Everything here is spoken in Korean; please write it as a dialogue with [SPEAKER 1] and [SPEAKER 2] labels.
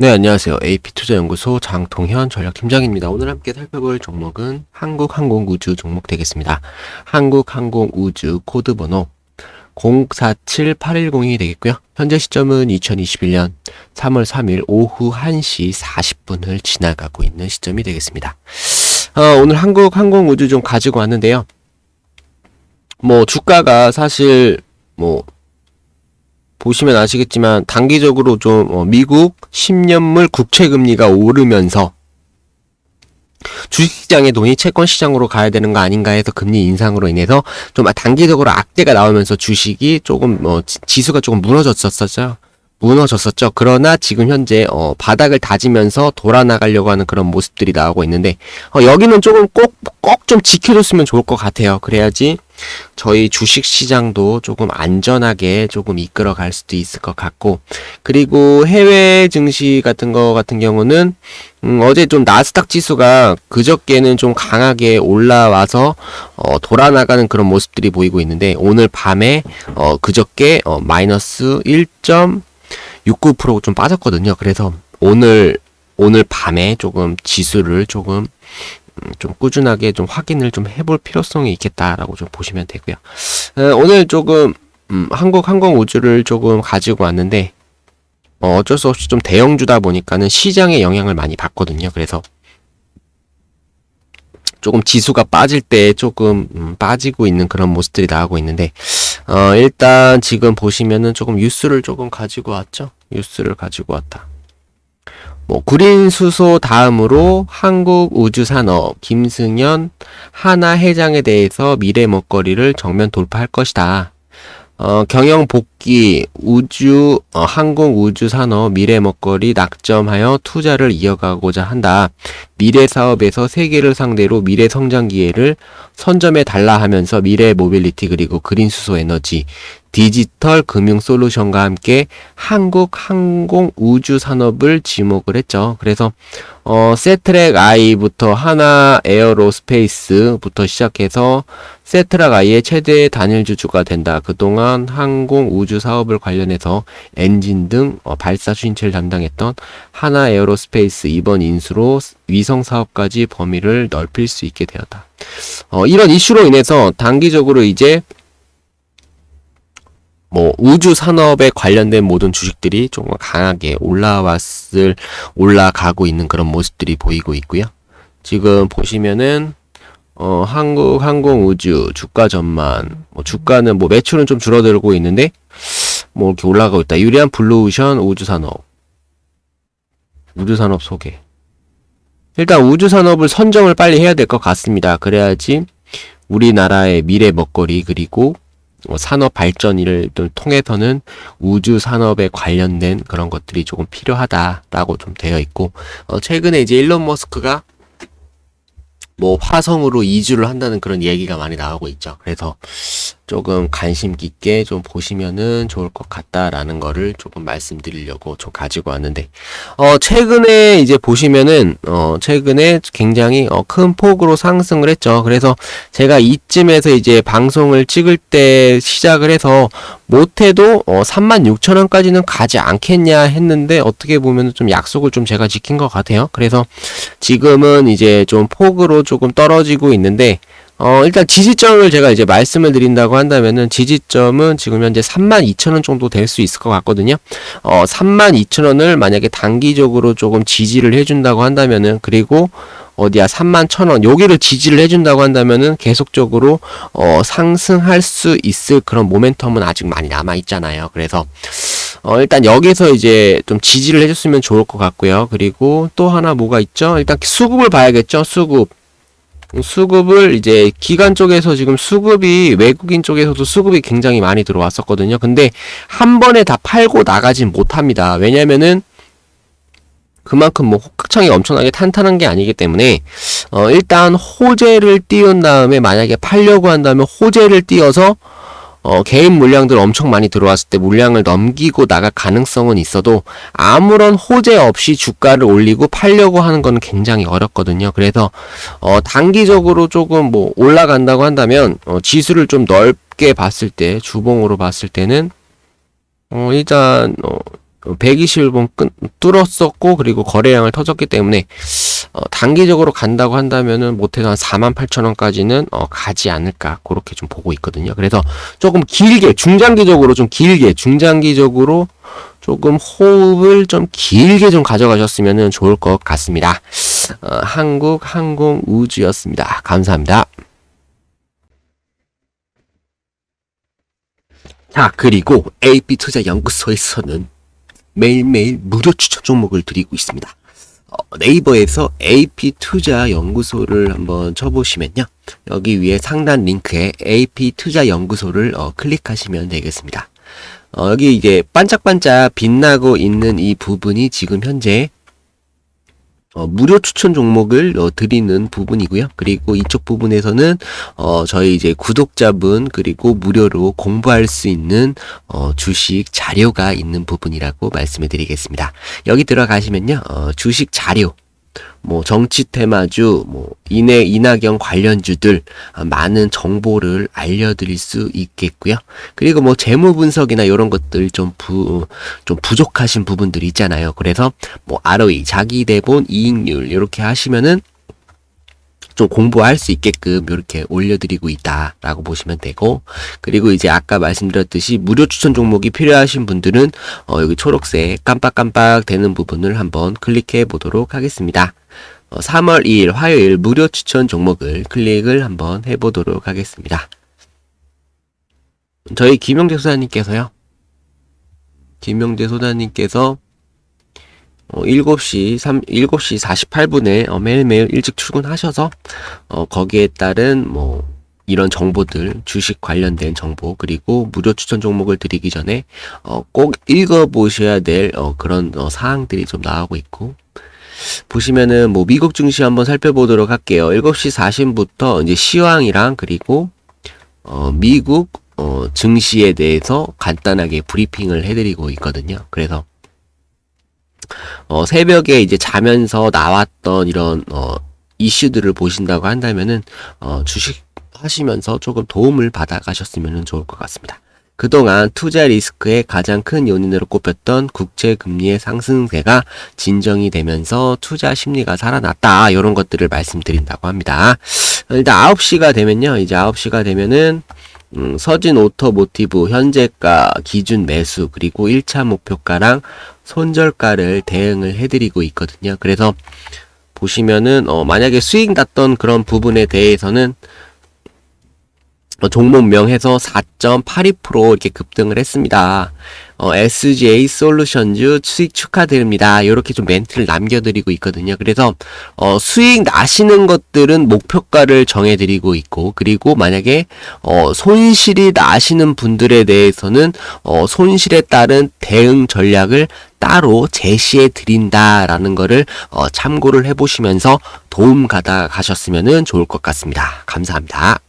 [SPEAKER 1] 네, 안녕하세요. AP투자연구소 장동현 전략팀장입니다. 오늘 함께 살펴볼 종목은 한국항공우주 종목 되겠습니다. 한국항공우주 코드 번호 047810이 되겠고요. 현재 시점은 2021년 3월 3일 오후 1시 40분을 지나가고 있는 시점이 되겠습니다. 어, 오늘 한국항공우주 좀 가지고 왔는데요. 뭐 주가가 사실 뭐 보시면 아시겠지만 단기적으로 좀 어, 미국 10년물 국채 금리가 오르면서 주식시장의 돈이 채권 시장으로 가야 되는 거 아닌가 해서 금리 인상으로 인해서 좀 단기적으로 악재가 나오면서 주식이 조금 뭐 지수가 조금 무너졌었었죠. 무너졌었죠. 그러나 지금 현재 어, 바닥을 다지면서 돌아 나가려고 하는 그런 모습들이 나오고 있는데 어, 여기는 조금 꼭 꼭 좀 지켜줬으면 좋을 것 같아요. 그래야지 저희 주식 시장도 조금 안전하게 조금 이끌어 갈 수도 있을 것 같고 그리고 해외 증시 같은 거 같은 경우는 음, 어제 좀 나스닥 지수가 그저께는 좀 강하게 올라와서 어, 돌아 나가는 그런 모습들이 보이고 있는데 오늘 밤에 어, 그저께 어, 마이너스 1.69%좀 빠졌거든요. 그래서 오늘 오늘 밤에 조금 지수를 조금 음, 좀 꾸준하게 좀 확인을 좀 해볼 필요성이 있겠다라고 좀 보시면 되고요. 어, 오늘 조금 음, 한국 항공 우주를 조금 가지고 왔는데 어, 어쩔 수 없이 좀 대형주다 보니까는 시장의 영향을 많이 받거든요. 그래서 조금 지수가 빠질 때 조금 음, 빠지고 있는 그런 모습들이 나오고 있는데 어, 일단 지금 보시면은 조금 뉴스를 조금 가지고 왔죠. 뉴스를 가지고 왔다. 뭐 구린 수소 다음으로 한국 우주산업 김승현 하나 회장에 대해서 미래 먹거리를 정면 돌파할 것이다. 어, 경영 복 귀, 우주, 어, 항공 우주 산업 미래 먹거리 낙점하여 투자를 이어가고자 한다. 미래 사업에서 세계를 상대로 미래 성장 기회를 선점해 달라 하면서 미래 모빌리티 그리고 그린 수소 에너지, 디지털 금융 솔루션과 함께 한국 항공 우주 산업을 지목을 했죠. 그래서 어, 세트랙 I부터 하나 에어로스페이스부터 시작해서 세트랙 I의 최대 단일 주주가 된다. 그동안 항공 우주 사업을 관련해서 엔진 등 어, 발사 수신체를 담당했던 하나 에어로스페이스 이번 인수로 위성 사업까지 범위를 넓힐 수 있게 되었다. 어, 이런 이슈로 인해서 단기적으로 이제 뭐 우주 산업에 관련된 모든 주식들이 조금 강하게 올라왔을 올라가고 있는 그런 모습들이 보이고 있고요. 지금 보시면은 어 한국 항공 우주 주가 전만 뭐 주가는 뭐 매출은 좀 줄어들고 있는데 뭐 이렇게 올라가고 있다. 유리한 블루오션 우주 산업 우주 산업 소개. 일단 우주 산업을 선정을 빨리 해야 될 것 같습니다. 그래야지 우리나라의 미래 먹거리 그리고 뭐 산업 발전을 통해서는 우주 산업에 관련된 그런 것들이 조금 필요하다라고 좀 되어 있고 어 최근에 이제 일론 머스크가 뭐 화성으로 이주를 한다는 그런 얘기가 많이 나오고 있죠. 그래서 조금 관심 깊게 좀 보시면은 좋을 것 같다라는 거를 조금 말씀드리려고 좀 가지고 왔는데 어 최근에 이제 보시면은 어 최근에 굉장히 어 큰 폭으로 상승을 했죠. 그래서 제가 이쯤에서 이제 방송을 찍을 때 시작을 해서 못해도 어 36,000원까지는 가지 않겠냐 했는데 어떻게 보면 좀 약속을 좀 제가 지킨 것 같아요. 그래서 지금은 이제 좀 폭으로 조금 떨어지고 있는데 어, 일단 지지점을 제가 이제 말씀을 드린다고 한다면은 지지점은 지금 현재 32,000원 정도 될 수 있을 것 같거든요. 어, 32,000원을 만약에 단기적으로 조금 지지를 해준다고 한다면은 그리고 어디야 31,000원 여기를 지지를 해준다고 한다면은 계속적으로 어, 상승할 수 있을 그런 모멘텀은 아직 많이 남아 있잖아요. 그래서 어, 일단 여기서 이제 좀 지지를 해줬으면 좋을 것 같고요. 그리고 또 하나 뭐가 있죠? 일단 수급을 봐야겠죠. 수급. 수급을 이제 기관 쪽에서 지금 수급이 외국인 쪽에서도 수급이 굉장히 많이 들어왔었거든요. 근데 한 번에 다 팔고 나가진 못합니다. 왜냐면은 그만큼 뭐 호각창이 엄청나게 탄탄한 게 아니기 때문에 어 일단 호재를 띄운 다음에 만약에 팔려고 한다면 호재를 띄어서 어, 개인 물량들 엄청 많이 들어왔을 때 물량을 넘기고 나갈 가능성은 있어도 아무런 호재 없이 주가를 올리고 팔려고 하는 건 굉장히 어렵거든요. 그래서 어, 단기적으로 조금 뭐 올라간다고 한다면 어, 지수를 좀 넓게 봤을 때 주봉으로 봤을 때는 어, 일단 어, 120번 끈, 뚫었었고 그리고 거래량을 터졌기 때문에 어, 단기적으로 간다고 한다면은 못해도 한 4만 8천 원까지는 어, 가지 않을까 그렇게 좀 보고 있거든요. 그래서 조금 길게 중장기적으로 좀 길게 중장기적으로 조금 호흡을 좀 길게 좀 가져가셨으면 좋을 것 같습니다. 어, 한국 항공 우주였습니다. 감사합니다. 자, 그리고 AP 투자 연구소에서는 매일매일 무료 추천 종목을 드리고 있습니다. 어, 네이버에서 AP 투자 연구소를 한번 쳐보시면요. 여기 위에 상단 링크에 AP 투자 연구소를 어, 클릭하시면 되겠습니다. 어, 여기 이제 반짝반짝 빛나고 있는 이 부분이 지금 현재 어, 무료 추천 종목을 어, 드리는 부분이고요. 그리고 이쪽 부분에서는 어, 저희 이제 구독자분 그리고 무료로 공부할 수 있는 어, 주식 자료가 있는 부분이라고 말씀을 드리겠습니다. 여기 들어가시면요. 어, 주식 자료 뭐 정치 테마주, 뭐 이내 이낙연 관련주들 아, 많은 정보를 알려드릴 수 있겠고요. 그리고 뭐 재무 분석이나 이런 것들 좀부좀 부족하신 부분들이 있잖아요. 그래서 뭐 ROE, 자기 대본 이익률 이렇게 하시면은 좀 공부할 수 있게끔 이렇게 올려드리고 있다라고 보시면 되고 그리고 이제 아까 말씀드렸듯이 무료 추천 종목이 필요하신 분들은 어, 여기 초록색 깜빡깜빡 되는 부분을 한번 클릭해 보도록 하겠습니다. 어, 3월 2일 화요일 무료 추천 종목을 클릭을 한번 해보도록 하겠습니다. 저희 김용재 소장님께서요. 김용재 소장님께서 어, 7시 3, 7시 48분에 어, 매일매일 일찍 출근하셔서 어, 거기에 따른 뭐 이런 정보들, 주식 관련된 정보, 그리고 무료 추천 종목을 드리기 전에 어, 꼭 읽어보셔야 될 어, 그런 어, 사항들이 좀 나오고 있고 보시면은 뭐 미국 증시 한번 살펴보도록 할게요. 7시 40분부터 이제 시황이랑 그리고 어, 미국 어, 증시에 대해서 간단하게 브리핑을 해드리고 있거든요. 그래서 어, 새벽에 이제 자면서 나왔던 이런 어, 이슈들을 보신다고 한다면은 어, 주식 하시면서 조금 도움을 받아 가셨으면 좋을 것 같습니다. 그동안 투자 리스크의 가장 큰 요인으로 꼽혔던 국채 금리의 상승세가 진정이 되면서 투자 심리가 살아났다. 이런 것들을 말씀드린다고 합니다. 일단 9시가 되면요. 이제 9시가 되면은 음, 서진 오토모티브 현재가 기준 매수 그리고 1차 목표가랑 손절가를 대응을 해드리고 있거든요. 그래서 보시면은 어, 만약에 수익 났던 그런 부분에 대해서는 어, 종목명해서 4.82% 이렇게 급등을 했습니다. 어, SJ 솔루션즈 수익 축하드립니다. 이렇게 좀 멘트를 남겨드리고 있거든요. 그래서 어, 수익 나시는 것들은 목표가를 정해드리고 있고 그리고 만약에 어, 손실이 나시는 분들에 대해서는 어, 손실에 따른 대응 전략을 따로 제시해 드린다라는 거를 어, 참고를 해보시면서 도움 가다 가셨으면 좋을 것 같습니다. 감사합니다.